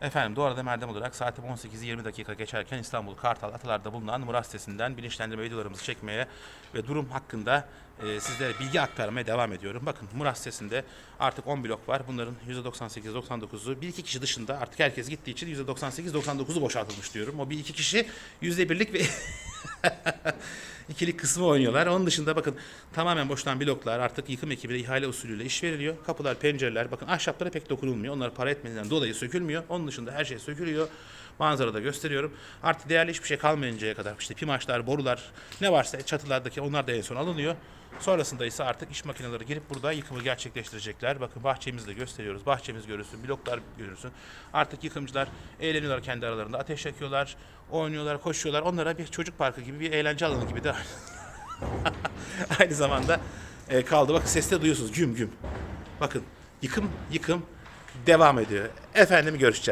Efendim bu arada Merdem olarak saatim 18-20 dakika geçerken İstanbul Kartal Atalar'da bulunan Murat sitesinden bilinçlendirme videolarımızı çekmeye ve durum hakkında e, sizlere bilgi aktarmaya devam ediyorum. Bakın Murat sitesinde artık 10 blok var. Bunların %98-99'u bir iki kişi dışında artık herkes gittiği için %98-99'u boşaltılmış diyorum. O bir iki kişi %1'lik ve ikilik kısmı oynuyorlar. Onun dışında bakın tamamen boştan bloklar artık yıkım ekibiyle ihale usulüyle iş veriliyor. Kapılar, pencereler bakın ahşaplara pek dokunulmuyor. Onlar para etmediğinden dolayı sökülmüyor. Onun dışında her şey sökülüyor. Manzarada gösteriyorum. Artık değerli hiçbir şey kalmayıncaya kadar işte pimaçlar, borular ne varsa çatılardaki onlar da en son alınıyor. Sonrasında ise artık iş makineleri girip burada yıkımı gerçekleştirecekler. Bakın bahçemizi de gösteriyoruz. Bahçemiz görünsün, bloklar görünsün. Artık yıkımcılar eğleniyorlar kendi aralarında. Ateş yakıyorlar, oynuyorlar, koşuyorlar. Onlara bir çocuk parkı gibi bir eğlence alanı gibi de aynı zamanda e, kaldı. Bakın seste duyuyorsunuz güm güm. Bakın yıkım yıkım devam ediyor. Efendim görüşeceğiz.